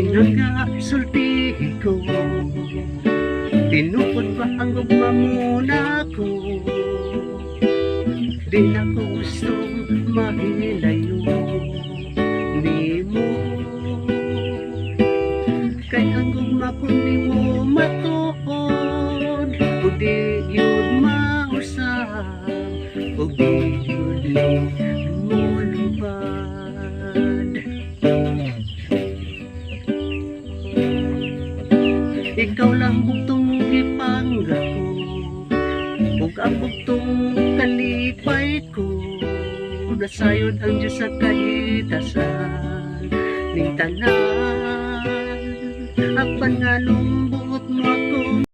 Ingat nga sulti ko. Tinukod ba ang gumamuna ko. Di na ko gusto mahilayo. Ni mo. Kaya ang gumakon ni mo matuod. Pudi yun mausap Pudi yun mausap Ikaw lang bugtong ipangga ko Ug ang bugtong kalipay ko Nasayod ang Diyos sa kahitasan. Ning tanan Akpan nga nung buot mo ako